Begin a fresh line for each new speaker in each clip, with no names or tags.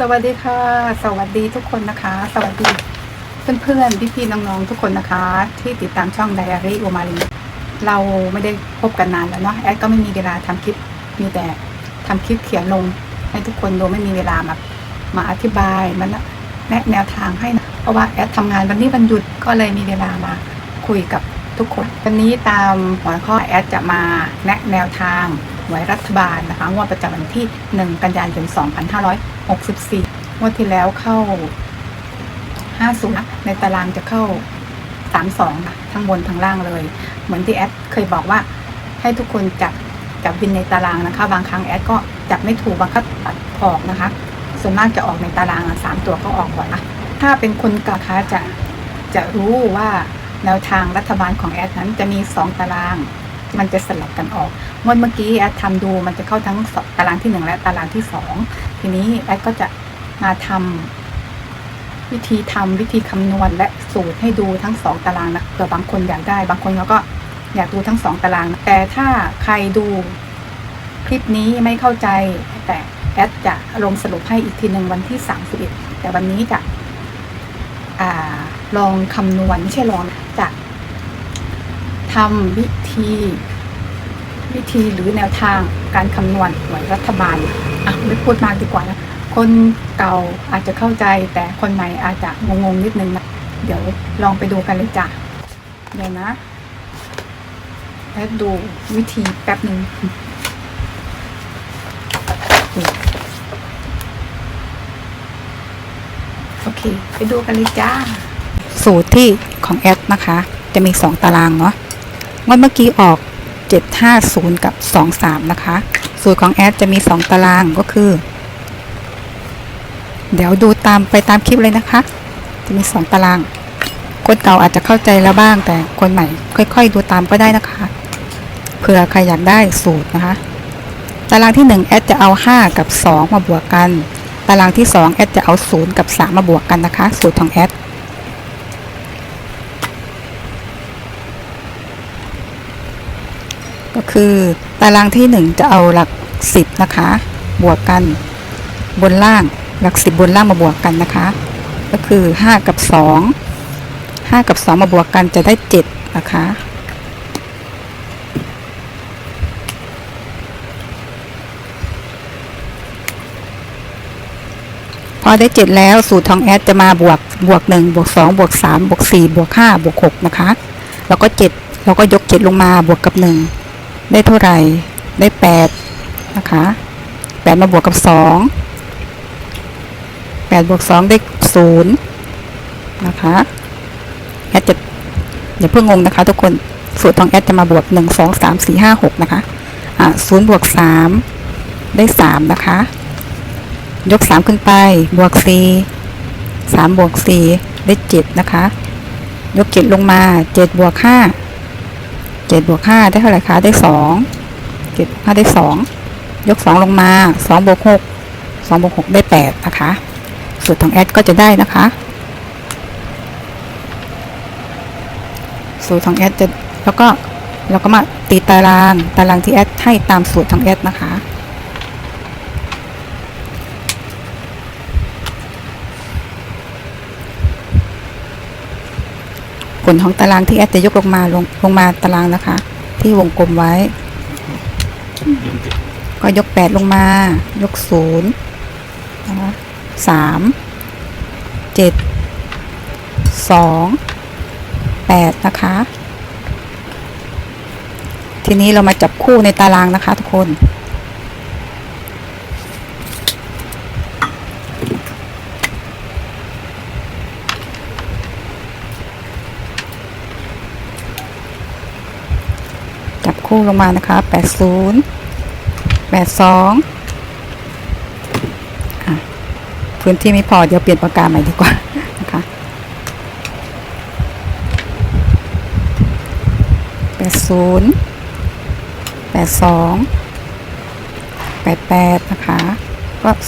สวัสดีค่ะ สวัสดีทุกคนนะคะ สวัสดีเพื่อนๆ พี่ๆ น้องๆ ทุกคนนะคะ ที่ติดตามช่องไดอารี่โอมารีเราไม่ได้พบกันนานแล้วเนาะแอดก็ไม่มีเวลาทำคลิปมีแต่ทำคลิปเขียนลงให้ทุกคนดูไม่มีเวลามามาอธิบายมันแนะแนวทางให้นะเพราะว่าแอดทำงานวันนี้วันหยุดก็เลยมีเวลามาคุยกับทุกคน วันนี้ตามหัวข้อแอดจะมาแนะแนวทาง หวยรัฐบาลนะคะงวดประจำวันที่ 1 กันยายน 2564งวดที่แล้วเข้า 50นะในตารางจะเข้า 32ค่ะทั้งบนทั้งล่างเลย เหมือนที่แอดเคยบอกว่าให้ทุกคนจับจับวินในตารางนะคะ บางครั้งแอดก็จับไม่ถูกบางครั้งตัดออกนะคะ ส่วนมากจะออกในตารางสามตัวก็ออกก่อนนะถ้าเป็นคนก่าคะจะจะรู้ว่าแนวทางรัฐบาลของแอดนั้นจะมีสองตาราง มันจะสลับกันออกงวดเมื่อกี้แอดทำดูมันจะเข้าทั้งสองตารางที่หนึ่งและตารางที่สองทีนี้แอดก็จะมาทำวิธีทำวิธีคำนวณและสูตรให้ดูทั้งสองตารางนะเผื่อบางคนอยากได้ บางคนเขาก็อยากดูทั้งสองตารางนะแต่ถ้าใครดูคลิปนี้ไม่เข้าใจแต่แอดจะลงสรุปให้อีกทีหนึ่งวันที่31แต่วันนี้จะอลองคำนวณไม่ใช่ลองน ทำวิธี วิธีหรือแนวทางการคำนวณหวยรัฐบาลอะไม่พูดมากดีกว่านะคนเก่าอาจจะเข้าใจ แต่คนใหม่อาจจะงงๆนิดนึงนะเดี๋ยวลองไปดูกันเลยจ้ะเดี๋ยวนะแล้วดูวิธีแป๊บหนึ่งโอเค ไปดูกันเลยจ้า สูตรที่ของแอดนะคะ จะมี2ตารางเนาะ งวดเมื่อกี้ออก 750 กับ 23 นะคะ สูตรของแอดจะมี 2 ตารางก็คือ เดี๋ยวดูตามไปตามคลิปเลยนะคะ จะมี 2 ตาราง คนเก่าอาจจะเข้าใจแล้วบ้าง แต่คนใหม่ค่อยๆ ดูตามก็ได้นะคะ เผื่อใครอยากได้สูตรนะคะ ตารางที่1แอดจะเอา 5 กับ 2 มาบวกกัน ตารางที่2แอดจะเอา 0 กับ 3 มาบวกกันนะคะ สูตรของแอด คือตารางที่ 1 จะเอาหลัก 10 นะคะ บวกกันบนล่างหลัก 10 บนล่างมาบวกกันนะคะ ก็คือ 5 กับ 2 5 กับ 2 มาบวกกันจะได้ 7 นะคะพอได้ 7 แล้วสูตรทองแอดจะมาบวกบวก1บวก2บวก3บวก4บวก5บวก6นะคะ แล้วก็7เราก็ยก 7 ลงมาบวกกับ 1 ได้เท่าไหร่ ได้8นะคะ8มาบวกกับ2 8บวก2ได้0นะคะแอดจะอย่าเพิ่งงงนะคะ ทุกคนสูตรทองแอดจะมาบวก1 2 3 4 5 6นะคะอ่า0บวก3ได้3นะคะ ยก3ขึ้นไป บวก4 3บวก4ได้7นะคะ ยก7ลงมา7บวก เจ็ดบวกห้าได้เท่าไหร่คะได้2 7บวก5ได้สองยกสองลงมาสองบวกหกสองบวกหกได้แปดนะคะสูตรของแอดก็จะได้นะคะ สูตรของแอดจะแล้วก็เราก็มาตีตารางตารางที่แอดให้ตามสูตรของแอดนะคะ ผลของตารางที่แอดจะยกลงมาลงลงมาตารางนะคะ ที่วงกลมไว้ ก็ยกแปดลงมา ยกศูนย์นะคะสามเจ็ดสองแปดนะคะ ทีนี้เรามาจับคู่ในตารางนะคะทุกคน คู่ลงมานะคะ 80 82อะพื้นที่ไม่พอเดี๋ยวเปลี่ยนปากกาใหม่ดีกว่านะคะ80 82 88 นะคะ ก็ 07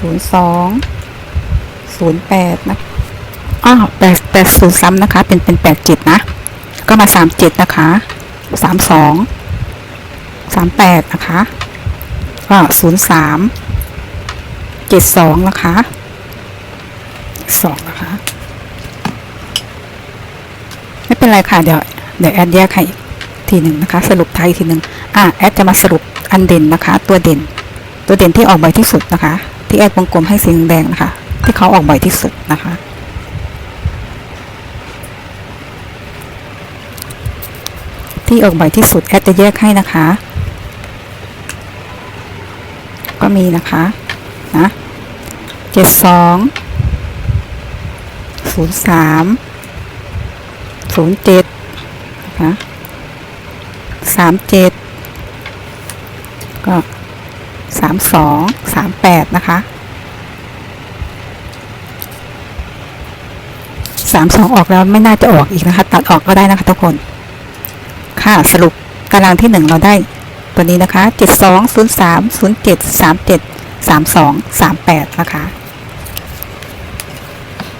02 08 นะอ้าว8 80ซ้ำนะคะ เป็นเป็น 87 นะ ก็มา37นะคะ32 38นะคะก็03เจ็ดสองนะคะสองนะคะ ไม่เป็นไรค่ะ เดี๋ยว เดี๋ยวแอดแยกให้อีกทีหนึ่งนะคะ สรุปไทยอีกทีหนึ่งอะแอดจะมาสรุปอันเด่นนะคะ ตัวเด่น ตัวเด่นที่ออกบ่อยที่สุดนะคะ ที่แอดวงกลมให้สีแดงนะคะ ที่เขาออกบ่อยที่สุดนะคะ ที่ออกบ่อยที่สุดแอดจะแยกให้นะคะ ก็มีนะคะนะเจ็ดสองศูนย์สามศูนย์เจ็ดนะคะสามเจ็ดก็สามสองสามแปดนะคะสามสองออกแล้วไม่น่าจะออกอีกนะคะ ตัดออกก็ได้นะคะทุกคน่ะสรุปตารางที่หนึ่งเราได้ตัวนี้นะคะเจ็ดสองศูนย์สามศูนะคะ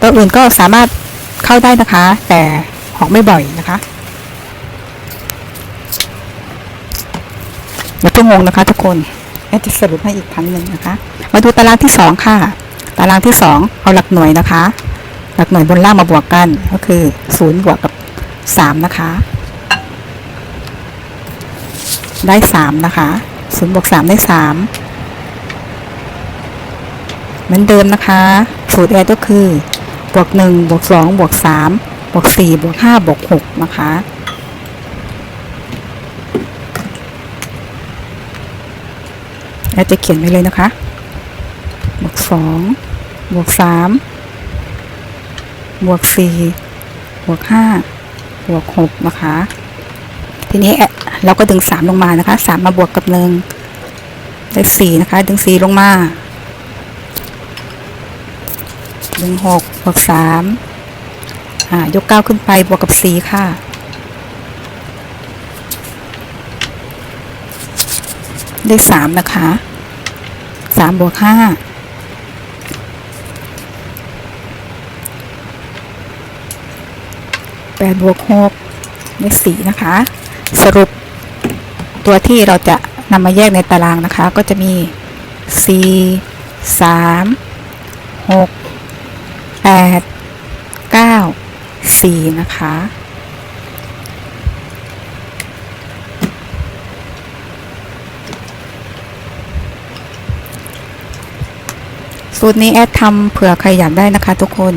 ตัวอื่นก็สามารถเข้าได้นะคะ แต่ออกไม่บ่อยนะคะอย่าเพิ่งงงนะคะทุกคนแอดจะสรุปให้อีกครั้งหนึ่งนะคะ มาดูตารางที่สองค่ะ ตารางที่สองเอาหลักหน่วยนะคะ หลักหน่วยบนล่างมาบวกกันก็คือศูนย์บวกกับสามนะคะ ได้สามนะคะศูนย์บวกสามได้สามเหมือนเดิมนะคะ สูตรแอดก็คือบวกหนึ่งบวกสองบวกสามบวกสี่บวกห้าบวกหกนะคะแอดจะเขียนไว้เลยนะคะ บวกสองบวกสามบวกสี่บวกห้าบวกหกนะคะ ทีนี้แอ เราก็ดึงสามลงมานะคะสามมาบวกกับหนึ่งได้สี่นะคะ ดึงสี่ลงมา ดึงหกบวกสามอ่ายกเก้าขึ้นไปบวกกับสี่ค่ะ ได้สามนะคะสามบวกห้าแปดบวกหกได้สี่นะคะ สรุป ตัวที่เราจะนำมาแยกในตารางนะคะ ก็จะมี 4 3 6 8 9 4 นะคะ สูตรนี้แอดทำเผื่อใครอยากได้นะคะทุกคน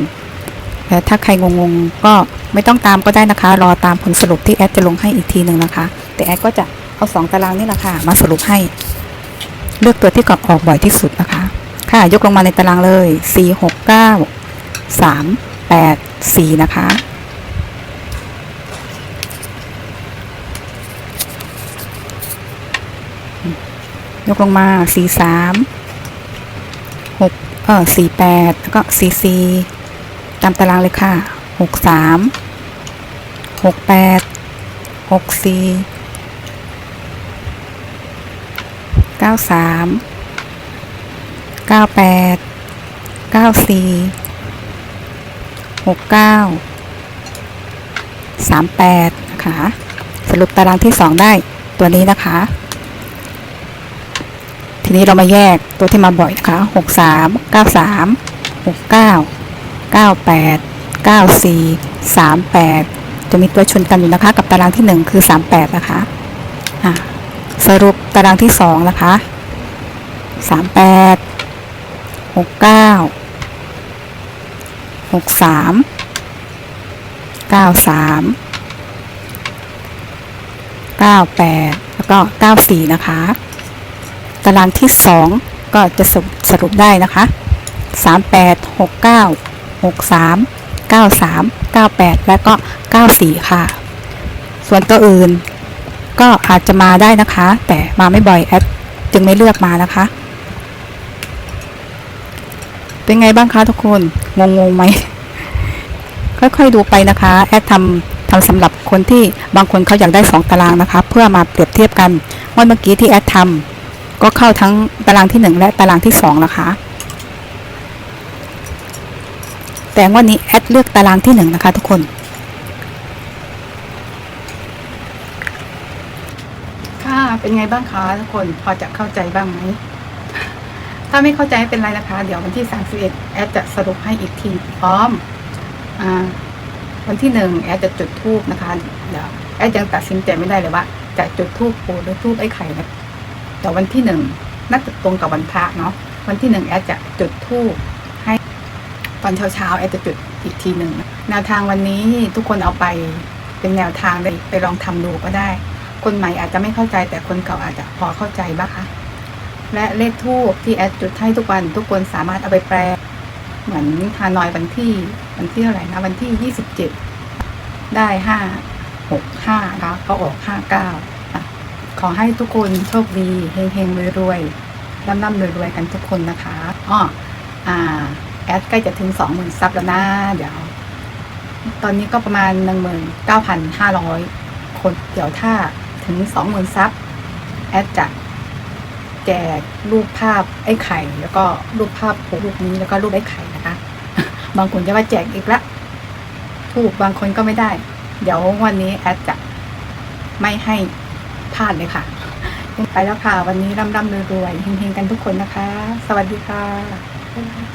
แต่ถ้าใครงงๆก็ไม่ต้องตามก็ได้นะคะ รอตามผลสรุปที่แอดจะลงให้อีกทีหนึ่งนะคะ แต่แอดก็จะ เอาสองตารางนี่แหละค่ะ มาสรุปให้ เลือกตัวที่กออกบ่อยที่สุดนะคะ ค่ะ ยกลงมาในตารางเลย 4 6 9 3 8 4 นะคะ ยกลงมา 4 3 6 เออ4 8 แล้วก็ 4 4 ตามตารางเลยค่ะหกสามห เก้าสามเก้าแปดเก้าสี่หกเก้าสามแปดนะคะสรุปตารางที่สองได้ตัวนี้นะคะ ทีนี้เรามาแยกตัวที่มาบ่อยนะคะหกสามเก้าสามหกเก้าเก้าแปดเก้าสี่สามแปดจะมีตัวชนกันอยู่นะคะ กับตารางที่หนึ่งคือสามแปดนะคะสรุป ตารางที่สองนะคะสามแปดหกเก้าหกสามเก้าสามเก้าแปดแล้วก็เก้าสี่นะคะ ตารางที่สองก็จะสรุปสรุปได้นะคะสามแปดหกเก้าหกสามเก้าสามเก้าแปดและก็เก้าสี่ค่ะ ส่วนตัวอื่น ก็อาจจะมาได้นะคะ แต่มาไม่บ่อยแอดจึงไม่เลือกมานะคะ เป็นไงบ้างคะทุกคน งงงไหม ค่อยๆดูไปนะคะ แอดทำทำสำหรับคนที่บางคนเขาอยากได้สองตารางนะคะ เพื่อมาเปรียบเทียบกันวันเมื่อกี้ที่แอดทำก็เข้าทั้งตารางที่หนึ่งและตารางที่สองนะคะแต่วันนี้แอดเลือกตารางที่หนึ่งนะคะทุกคน ค่ะ เป็นไงบ้างคะทุกคนพอจะเข้าใจบ้างไหมถ้าไม่เข้าใจเป็นไรนะคะ เดี๋ยววันที่ 31 แอดจะสรุปให้อีกทีพร้อมอวันที่หนึ่งแอดจะจุดทูบนะคะ เดี๋ยวแอดยังตัดสินใจไม่ได้เลยว่า จะจุดทูบปูหรือทูบไอ้ไข่นะแต่วันที่หนึ่งน่าจะตรงกับวันพระเนาะวันที่หนึ่งแอดจะจุดทูบให้ ตอนเช้าเช้าๆแอดจะจุดอีกทีหนึ่งแนวทางวันนี้ทุกคนเอาไปเป็นแนวทางไปลองทำดูก็ได้ คนใหม่อาจจะไม่เข้าใจแต่คนเก่าอาจจะพอเข้าใจบ้างคะและเลขทูบที่แอดจุดให้ทุกวันทุกคนสามารถเอาไปแปล เหมือนฮานอยวันที่วันที่เท่าไหร่นะวันที่ยี่สิบเจ็ดได้ห้าหกห้านะคะก็ออกห้าเก้าขอให้ทุกคนโชคดีเฮงเฮงรวยๆร่ำร่ำรวยรวยๆกันทุกคนนะคะอ้ออ่าแอดใกล้จะถึงสองหมื่นซับแล้วนะเดี๋ยว ตอนนี้ก็ประมาณหนึ่งหมื่นเก้าพันห้าร้อยคนเดี๋ยวถ้า ถึงสองหมื่นซับแอดจะแจกรูปภาพไอ้ไข่ แล้วก็รูปภาพรูปนี้แล้วก็รูปไอ้ไข่นะคะ บางคนจะว่าแจกอีกละถูกบางคนก็ไม่ได้ เดี๋ยววันนี้แอดจะไม่ให้พลาดเลยค่ะ ไปแล้วค่ะ วันนี้ร่ำร่ำรวยรวยเฮงๆกันทุกคนนะคะ สวัสดีค่ะ